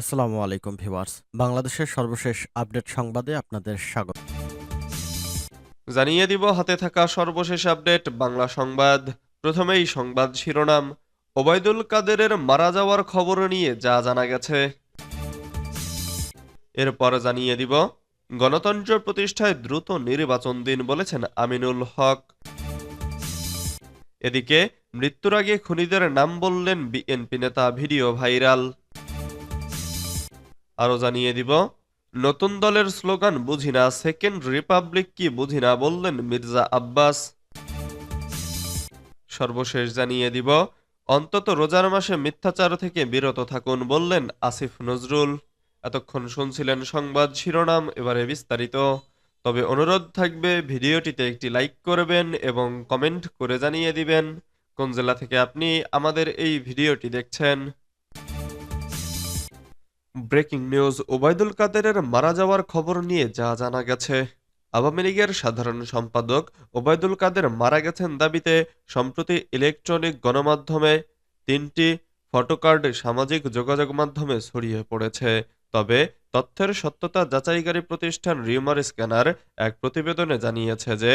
আসসালামু আলাইকুম, ভিউয়ার্স। বাংলাদেশের সর্বশেষ আপডেট সংবাদে আপনাদের স্বাগত। জানিয়ে দিব, হাতে থাকা সর্বশেষ আপডেট, বাংলা সংবাদ। প্রথমেই সংবাদ শিরোনাম। ওবায়দুল কাদেরের মারা যাওয়ার খবর নিয়ে যা জানা গেছে। এরপর জানিয়ে দিব, গণতন্ত্র প্রতিষ্ঠায় দ্রুত নির্বাচন দিন বলেছেন আমিনুল হক। এদিকে, মৃত্যুর আগে খুনিদের নাম বললেন বিএনপি নেতা, ভিডিও ভাইরাল। আরও জানিয়ে দিব, নতুন দলের স্লোগান বুঝি না, সেকেন্ড রিপাবলিক কি বুঝি না বললেন মির্জা আব্বাস। সর্বশেষ জানিয়ে দিব, অন্তত রোজার মাসে মিথ্যাচার থেকে বিরত থাকুন বললেন আসিফ নজরুল। এতক্ষণ শুনছিলেন সংবাদ শিরোনাম, এবারে বিস্তারিত। তবে অনুরোধ থাকবে, ভিডিওটিতে একটি লাইক করবেন এবং কমেন্ট করে জানিয়ে দিবেন, কোন জেলা থেকে আপনি আমাদের এই ভিডিওটি দেখছেন। ব্রেকিং নিউজ ওবায়দুল কাদেরের মারা যাওয়ার খবর নিয়ে যা জানা গেছে। আওয়ামী লীগের সাধারণ সম্পাদক ওবায়দুল কাদের মারা গেছেন দাবিতে সম্প্রতি ইলেকট্রনিক গণমাধ্যমে তিনটি ফটোকার্ড সামাজিক যোগাযোগ মাধ্যমে ছড়িয়ে পড়েছে। তবে তথ্যের সত্যতা যাচাইকারী প্রতিষ্ঠান রিউমার স্ক্যানার এক প্রতিবেদনে জানিয়েছে যে,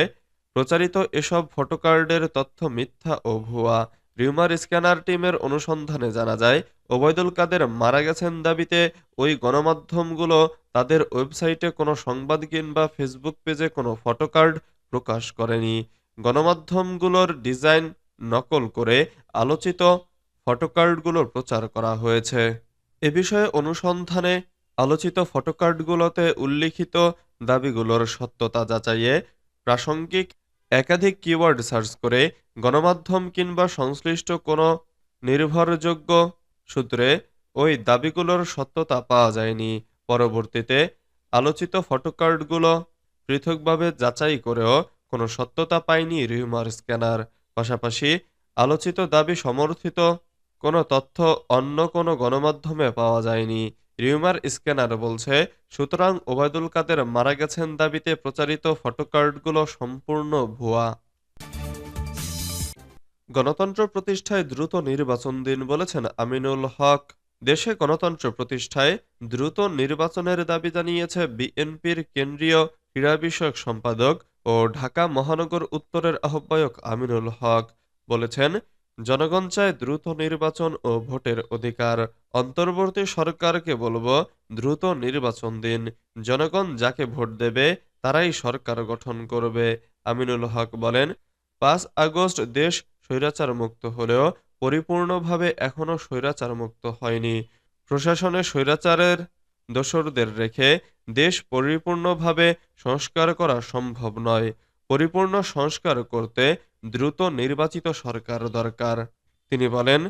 প্রচারিত এসব ফটোকার্ডের তথ্য মিথ্যা ও ভুয়া। রিউমার স্ক্যানার টিমের অনুসন্ধানে জানা যায়, ওবায়দুল কাদের মারা গেছেন দাবিতে ওই গণমাধ্যমগুলো তাদের ওয়েবসাইটে কোনো সংবাদ কিংবা ফেসবুক পেজে কোনো ফটোকার্ড প্রকাশ করেনি। গণমাধ্যমগুলোর ডিজাইন নকল করে আলোচিত ফটোকার্ডগুলো প্রচার করা হয়েছে। এ বিষয়ে অনুসন্ধানে আলোচিত ফটোকার্ডগুলোতে উল্লিখিত দাবিগুলোর সত্যতা যাচাইয়ে প্রাসঙ্গিক একাধিক কিওয়ার্ড সার্চ করে গণমাধ্যম কিংবা সংশ্লিষ্ট কোনো নির্ভরযোগ্য সূত্রে ওই দাবিগুলোর সত্যতা পাওয়া যায়নি। পরবর্তীতে আলোচিত ফটোকার্ডগুলো পৃথকভাবে যাচাই করেও কোনো সত্যতা পায়নি রিউমার স্ক্যানার। পাশাপাশি আলোচিত দাবি সমর্থিত কোনো তথ্য অন্য কোনো গণমাধ্যমে পাওয়া যায়নি। রিউমার স্ক্যানার বলছে, সুতরাং ওবায়দুল কাদের মারা গেছেন দাবিতে প্রচারিত ফটোকার্ডগুলো সম্পূর্ণ ভুয়া। গণতন্ত্র প্রতিষ্ঠায় দ্রুত নির্বাচন দিন বলেছেন আমিনুল হক। দেশে গণতন্ত্র প্রতিষ্ঠায় দ্রুত নির্বাচনের দাবি জানিয়েছে বিএনপির কেন্দ্রীয় ক্রীড়া বিষয়ক সম্পাদক ও ঢাকা মহানগর উত্তরের আহ্বায়ক আমিনুল হক। বলেছেন জনগণ চায় দ্রুত নির্বাচন ও ভোটের অধিকার। অন্তর্বর্তী সরকারকে বলব, দ্রুত নির্বাচন দিন। জনগণ যাকে ভোট দেবে, তারাই সরকার গঠন করবে, আমিনুল হক বলেন। পাঁচ আগস্ট দেশ স্বৈরাচার মুক্ত হলেও পরিপূর্ণভাবে এখনও স্বৈরাচার মুক্ত হয়নি। প্রশাসনে স্বৈরাচারের দোসরদের রেখে দেশ পরিপূর্ণভাবে সংস্কার করা সম্ভব নয়। পরিপূর্ণ সংস্কার করতে দ্রুত নির্বাচিত সরকার দরকার। তিনি বলেন,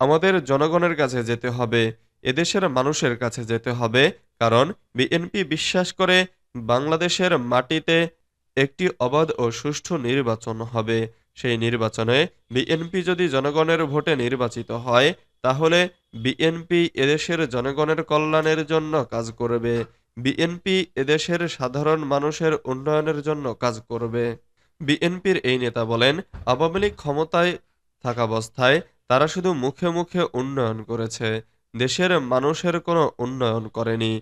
আমাদের জনগণের কাছে যেতে হবে, এদেশের মানুষের কাছে যেতে হবে, কারণ বিএনপি বিশ্বাস করে বাংলাদেশের মাটিতে একটি অবাধ ও সুষ্ঠু নির্বাচন হবে। সেই নির্বাচনে বিএনপি যদি জনগণের ভোটে নির্বাচিত হয়, তাহলে বিএনপি এদেশের জনগণের কল্যাণের জন্য কাজ করবে। বিএনপি এদেশের সাধারণ মানুষের উন্নয়নের জন্য কাজ করবে। বিএনপির এই নেতা বলেন, আওয়ামী লীগ ক্ষমতায় থাকা অবস্থায় তারা শুধু মুখে মুখে উন্নয়ন করেছে, দেশের মানুষের কোনো উন্নয়ন করেনি।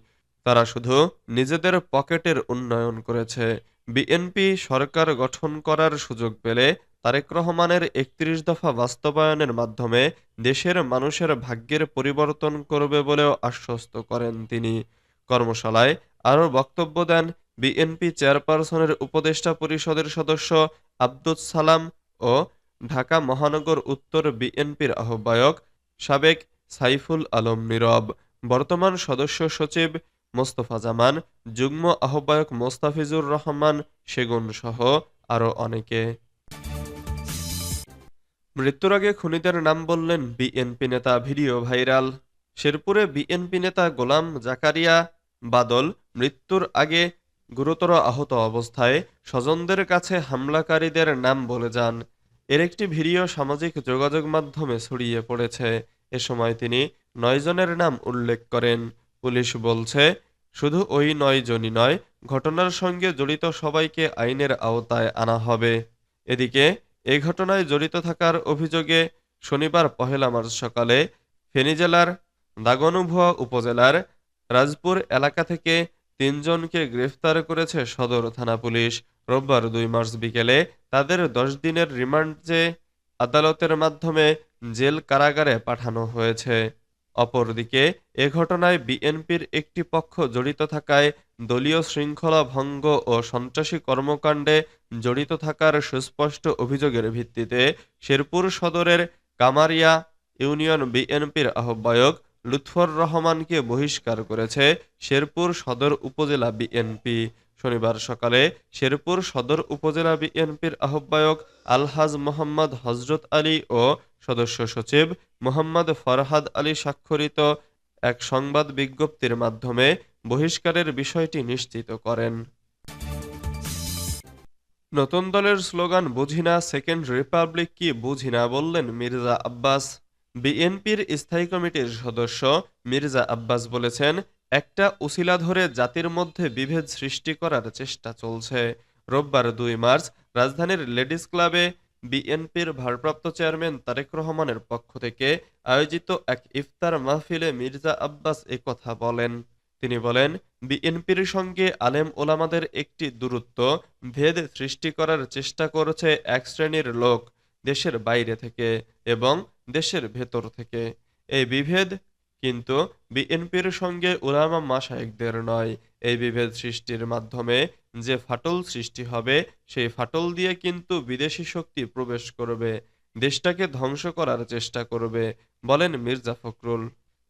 তারা শুধু নিজেদের পকেটের উন্নয়ন করেছে। বিএনপি সরকার গঠন করার সুযোগ পেলে তারেক রহমানের একত্রিশ দফা বাস্তবায়নের মাধ্যমে দেশের মানুষের ভাগ্যের পরিবর্তন করবে বলেও আশ্বস্ত করেন তিনি। কর্মশালায় আরও বক্তব্য দেন বিএনপি চেয়ারপারসনের উপদেষ্টা পরিষদের সদস্য আব্দুস সালাম ও ঢাকা মহানগর উত্তর বিএনপির আহ্বায়ক সাবেক সাইফুল আলম নীরব। বর্তমান সদস্য সচিব মোস্তফা জামান, যুগ্ম আহ্বায়ক মোস্তাফিজুর রহমান সেগুন সহ আরও অনেকে। মৃত্যুর আগে খুনিদের নাম বললেন বিএনপি নেতা, ভিডিও ভাইরাল। শেরপুরে বিএনপি নেতা গোলাম জাকারিয়া বাদল মৃত্যুর আগে গুরুতর আহত অবস্থায় স্বজনদের কাছে হামলাকারীদের নাম বলে যান। এর একটি ভিডিও সামাজিক যোগাযোগ মাধ্যমে ছড়িয়ে পড়েছে। এ সময় তিনি নয়জনের নাম উল্লেখ করেন। পুলিশ বলছে, শুধু ওই নয় জনই নয়, ঘটনার সঙ্গে জড়িত সবাইকে আইনের আওতায় আনা হবে। এদিকে এই ঘটনায় জড়িত থাকার অভিযোগে শনিবার পহেলা মার্চ সকালে ফেনী জেলার দাগনুভুয়া উপজেলার রাজপুর এলাকা থেকে তিনজনকে গ্রেফতার করেছে সদর থানা পুলিশ। রোববার দুই মার্চ বিকেলে তাদের দশ দিনের রিমান্ডে আদালতের মাধ্যমে জেল কারাগারে পাঠানো হয়েছে। অপরদিকে, এ ঘটনায় বিএনপির একটি পক্ষ জড়িত থাকায় দলীয় শৃঙ্খলা ভঙ্গ ও সন্ত্রাসী কর্মকাণ্ডে জড়িত থাকার সুস্পষ্ট অভিযোগের ভিত্তিতে শেরপুর সদরের কামারিয়া ইউনিয়ন বিএনপির আহ্বায়ক লুৎফর রহমানকে বহিষ্কার করেছে শেরপুর সদর উপজেলা বিএনপি। শনিবার সকালে শেরপুর সদর উপজেলা বিএনপির আহ্বায়ক আলহাজ মোহাম্মদ হজরত আলী ও সদস্য সচিব মোহাম্মদ ফরহাদ আলী স্বাক্ষরিত এক সংবাদ বিজ্ঞপ্তির মাধ্যমে বহিষ্কারের বিষয়টি নিশ্চিত করেন। নতুন দলের স্লোগান বুঝি না সেকেন্ড রিপাবলিক কি বুঝি না বললেন মির্জা আব্বাস। বিএনপির স্থায়ী কমিটির সদস্য মির্জা আব্বাস বলেছেন, একটা উসিলা ধরে জাতির মধ্যে বিভেদ সৃষ্টি করার চেষ্টা চলছে। রোববার দুই মার্চ রাজধানীর লেডিস ক্লাবে বিএনপির ভারপ্রাপ্ত চেয়ারম্যান তারেক রহমানের পক্ষ থেকে আয়োজিত এক ইফতার মাহফিলে মির্জা আব্বাস কথা বলেন। তিনি বলেন, বিএনপির সঙ্গে আলেম ওলামাদের একটি দূরত্ব, ভেদ সৃষ্টি করার চেষ্টা করেছে এক শ্রেণির লোক দেশের বাইরে থেকে এবং দেশের ভেতর থেকে এই বিভেদ কিন্তু বিএনপির সঙ্গে উলামা মাসায়েকদের নয়। এই বিভেদ সৃষ্টির মাধ্যমে যে ফাটল সৃষ্টি হবে, সেই ফাটল দিয়ে কিন্তু বিদেশি শক্তি প্রবেশ করবে, দেশটাকে ধ্বংস করার চেষ্টা করবে, বলেন মির্জা ফখরুল।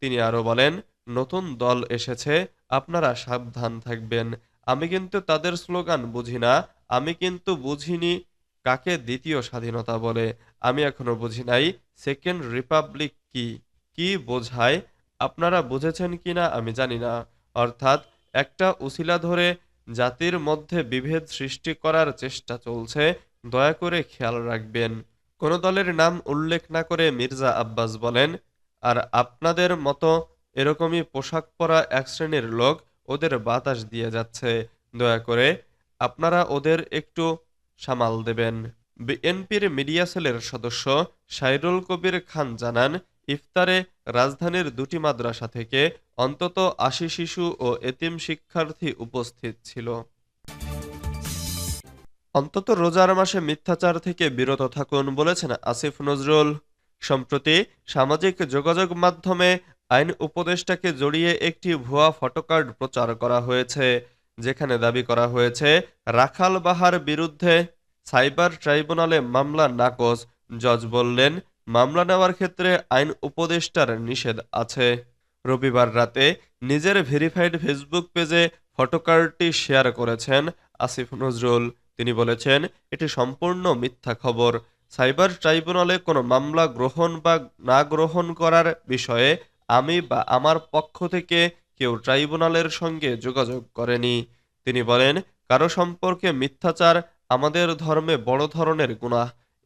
তিনি আরও বলেন, নতুন দল এসেছে, আপনারা সাবধান থাকবেন। আমি কিন্তু তাদের স্লোগান বুঝি না, আমি কিন্তু বুঝিনি কাকে দ্বিতীয় স্বাধীনতা বলে। আমি এখনও বুঝি নাই। সেকেন্ড রিপাবলিক কি? কি বোঝায়? আপনারা বুঝেছেন কিনা আমি জানি না। অর্থাৎ একটা উসিলা ধরে জাতির মধ্যে বিভেদ সৃষ্টি করার চেষ্টা চলছে, দয়া করে খেয়াল রাখবেন। কোন দলের নাম উল্লেখ না করে মির্জা আব্বাস বলেন, আর আপনাদের মতো এরকমই পোশাক পরা এক শ্রেণির লোক ওদের বাতাস দিয়ে যাচ্ছে। দয়া করে আপনারা ওদের একটু সামাল দেবেন। বিএনপির মিডিয়া সেলের সদস্য সাইরুল কবির খান জানান, ইফতারে রাজধানীর দুটি মাদ্রাসা থেকে অন্তত আশি শিশু ও এতিম শিক্ষার্থী উপস্থিত ছিল। অন্তত রোজার মাসে মিথ্যাচার থেকে বিরত থাকুন বলেছেন আসিফ নজরুল। সম্প্রতি সামাজিক যোগাযোগ মাধ্যমে আইন উপদেষ্টাকে জড়িয়ে একটি ভুয়া ফটোকার্ড প্রচার করা হয়েছে, যেখানে দাবি করা হয়েছে, রাখাল বাহার বিরুদ্ধে সাইবার ট্রাইব্যুনালে মামলা নাকচ। জজ বললেন, মামলা নেওয়ার ক্ষেত্রে আইন উপদেষ্টার নিষেধ আছে। রবিবার রাতে নিজের ভেরিফাইড ফেসবুক পেজে ফটোকার্ডটি শেয়ার করেছেন আসিফ নজরুল। তিনি বলেছেন, এটি সম্পূর্ণ মিথ্যা খবর। সাইবার ট্রাইব্যুনালে কোনো মামলা গ্রহণ বা না গ্রহণ করার বিষয়ে আমি বা আমার পক্ষ থেকে কেউ ট্রাইব্যুনালের সঙ্গে যোগাযোগ করেনি। তিনি বলেন, কারও সম্পর্কে মিথ্যাচার আমাদের ধর্মে বড় ধরনের গুণা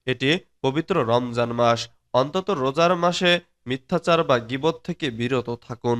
এটি পবিত্র রমজান মাস। অন্তত রোজার মাসে মিথ্যাচার বা গিবত থেকে বিরত থাকুন।